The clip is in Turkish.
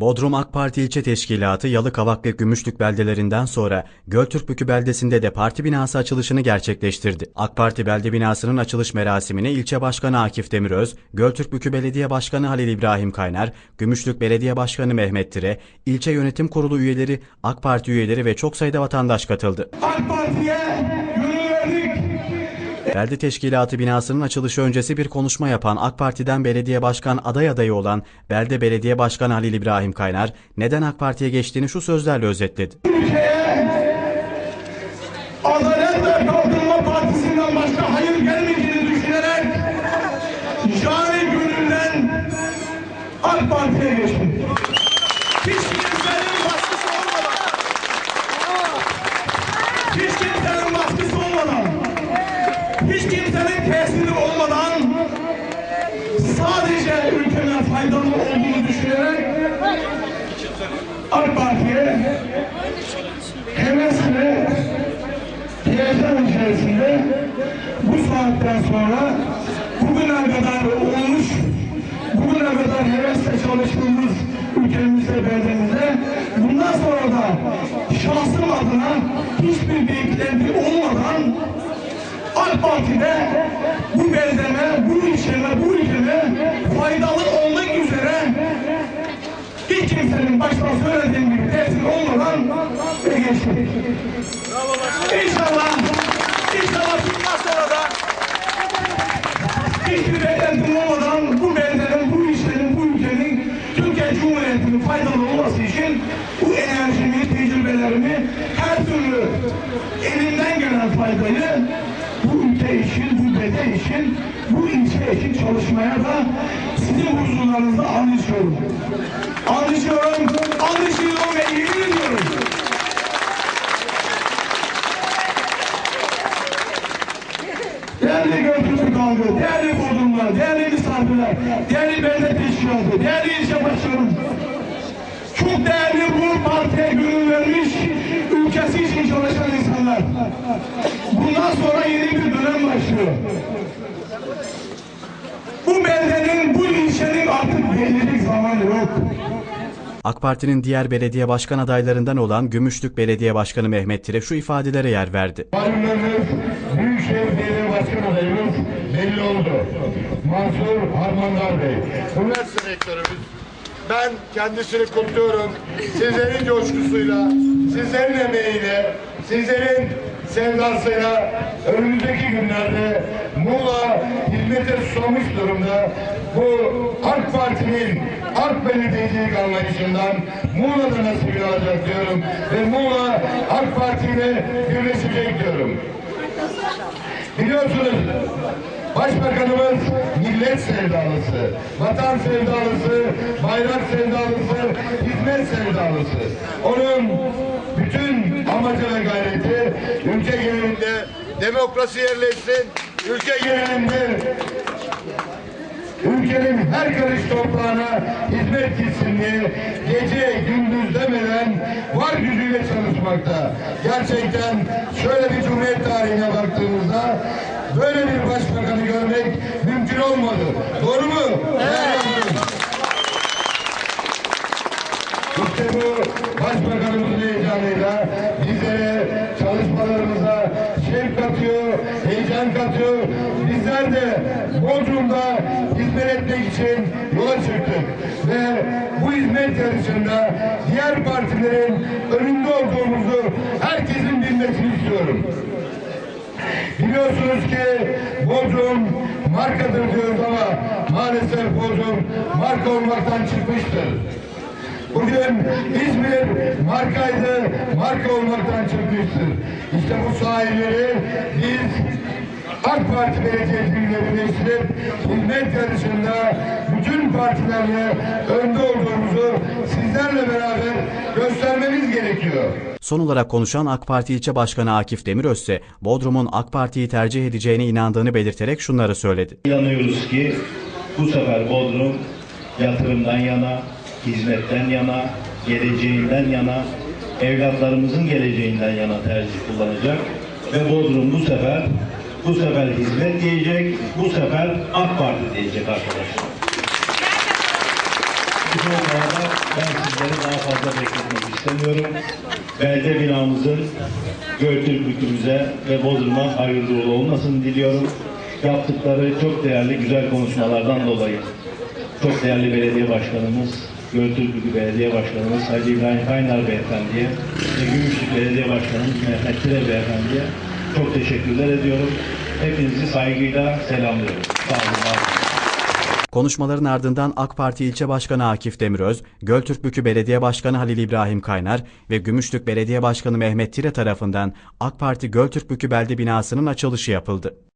Bodrum AK Parti ilçe teşkilatı Yalıkavak ve Gümüşlük beldelerinden sonra Göltürkbükü beldesinde de parti binası açılışını gerçekleştirdi. AK Parti belde binasının açılış merasimine ilçe başkanı Akif Demiröz, Göltürkbükü Belediye Başkanı Halil İbrahim Kaynar, Gümüşlük Belediye Başkanı Mehmet Tire, ilçe yönetim kurulu üyeleri, AK Parti üyeleri ve çok sayıda vatandaş katıldı. AK Parti'ye. Belde Teşkilatı binasının açılışı öncesi bir konuşma yapan AK Parti'den belediye başkan aday adayı olan Belde Belediye Başkanı Halil İbrahim Kaynar, neden AK Parti'ye geçtiğini şu sözlerle özetledi. Ülkeye Adalet ve Kalkınma Partisi'nden başka hayır gelmeyeceğini düşünerek cani gönülden AK Parti'ye geçtim. Hiç kimsenin baskısı olmadan hiç kimsenin baskısı olmadan hiç kimsenin tesiri olmadan sadece ülkeme faydalı olduğunu düşünerek AK Parti'ye hevesle heyecan içerisinde bu saatten sonra bugüne kadar olmuş, bugüne kadar hevesle çalıştığımız ülkemizde, beldemizde bundan sonra da şahsım adına hiçbir beklenti olmadan AK Parti'de bu beldeme, bu ilçeme, bu ülkeme faydalı olmak üzere hiç kimsenin baştan söylediğim gibi tesir olmadan ve geçti. İnşallah, inşallah bundan sonra da hiçbir beklentim olmadan bu beldenin, bu ilçenin, bu ülkenin Türkiye Cumhuriyeti'nin faydalı olması için bu enerjimi, tecrübelerimi her türlü elimden gelen faydayı ülke için, belde için, bu ilçe için çalışmaya da sizin huzurlarınızda anlaşıyorum. Anlaşıyorum, anlaşıyorum ve yemin ediyorum. Değerli Göktürk halkı, değerli Bodrumlar, değerli misafirler, değerli belde teşkilatı, değerli ilçe başkanım. Çok değerli bu partiye gönül vermiş, AK Parti'nin diğer belediye başkan adaylarından olan Gümüşlük Belediye Başkanı Mehmet Tire şu ifadelere yer verdi. Büyükşehir Belediye Başkan adayımız belli oldu. Mansur Harmandar Bey. Üniversite rektörümüz. Ben kendisini kutluyorum. Sizlerin coşkusuyla, sizlerin emeğiyle, sizlerin sevdasıyla önümüzdeki günlerde Muğla hizmete susamış durumda. Bu AK Parti'nin AK Belediyecilik anlayışından Muğla'da nasibini alacak diyorum. Ve Muğla AK Parti ile birleşecek diyorum. Biliyorsunuz Başbakanımız millet sevdalısı, vatan sevdalısı, bayrak sevdalısı, hizmet sevdalısı. Onun bütün amacı ve gayreti ülke genelinde demokrasi yerleşsin, ülke genelinde ülkenin her karış toprağına hizmet gitsin diye gece gündüz demeden var gücüyle çalışmakta. Gerçekten şöyle bir cumhuriyet tarihine baktığımızda böyle bir başbakanı görmek mümkün olmadı. Doğru mu? Evet. İşte bu başbakanımızın heyecanıyla heyecan katıyor. Bizler de Bodrum'da hizmet etmek için yola çıktık. Ve bu hizmet yarışında diğer partilerin önünde olduğumuzu herkesin bilmesini istiyorum. Biliyorsunuz ki Bodrum markadır diyoruz ama maalesef Bodrum marka olmaktan çıkmıştır. Bugün İzmir markaydı, marka olmaktan çıkmıştır. İşte bu sahilleri AK Parti belediyeciliğiyle birleştirip hizmet yarışında bütün partilerle önde olduğumuzu sizlerle beraber göstermemiz gerekiyor. Son olarak konuşan AK Parti ilçe başkanı Akif Demiröz ise Bodrum'un AK Parti'yi tercih edeceğine inandığını belirterek şunları söyledi. İnanıyoruz ki bu sefer Bodrum yatırımdan yana, hizmetten yana, geleceğinden yana, evlatlarımızın geleceğinden yana tercih kullanacak ve Bodrum bu sefer bu sefer hizmet diyecek, bu sefer AK Parti diyecek arkadaşlar. Bu konularda ben sizleri daha fazla bekletmek istemiyorum. Belde binamızın Göltürk'ümüze ve Bodrum'a hayırlı uğurlu olmasını diliyorum. Yaptıkları çok değerli güzel konuşmalardan dolayı çok değerli belediye başkanımız, Göltürk'ü Belediye Başkanımız Hacı İbrahim Kaynar Beyefendi'ye ve Gümüşlük Belediye Başkanımız Mehmet Tire Beyefendi'ye çok teşekkürler ediyorum. Hepinizi saygıyla selamlıyorum. Sağ olun. Konuşmaların ardından AK Parti İlçe Başkanı Akif Demiröz, Göltürkbükü Belediye Başkanı Halil İbrahim Kaynar ve Gümüşlük Belediye Başkanı Mehmet Tire tarafından AK Parti Göltürkbükü Belde binasının açılışı yapıldı.